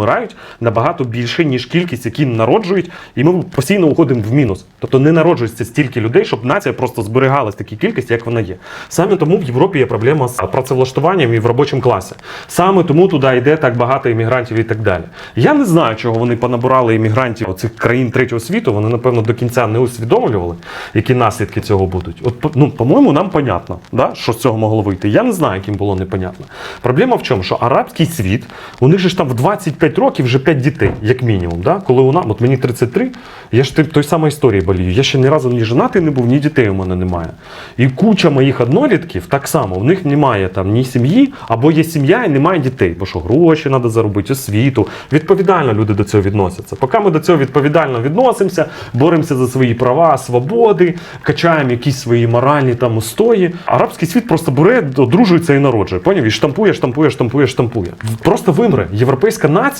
помирають, набагато більше, ніж кількість, які народжують, і ми постійно уходимо в мінус. Тобто не народжується стільки людей, щоб нація просто зберігалась такій кількості, як вона є. Саме тому в Європі є проблема з працевлаштуванням і в робочому класі. Саме тому туди йде так багато іммігрантів і так далі. Я не знаю, чого вони понабирали іммігрантів цих країн третього світу. Вони, напевно, до кінця не усвідомлювали, які наслідки цього будуть. От, ну, по-моєму, нам понятно, да, що з цього могло вийти. Я не знаю, яким було непонятно. Проблема в чому? Що арабський світ, у них же ж там в 25 років вже 5 дітей, як мінімум. Да? Коли нас, от мені 33, я ж той самої історії болію. Я ще ні разу ні женатий не був, ні дітей у мене немає. І куча моїх однолітків так само, в них немає там ні сім'ї, або є сім'я і немає дітей. Бо що гроші треба заробити, освіту. Відповідально люди до цього відносяться. Поки ми до цього відповідально відносимося, боремося за свої права, свободи, качаємо якісь свої моральні там устої. Арабський світ просто бере, одружується і народжує. Поняв? І штампує, штампує, штампує, штампує. Просто вимре. Європейська нація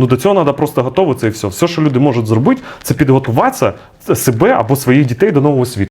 Ну до цього треба просто готуватися і все. Все, що люди можуть зробити, це підготуватися себе або своїх дітей до нового світу.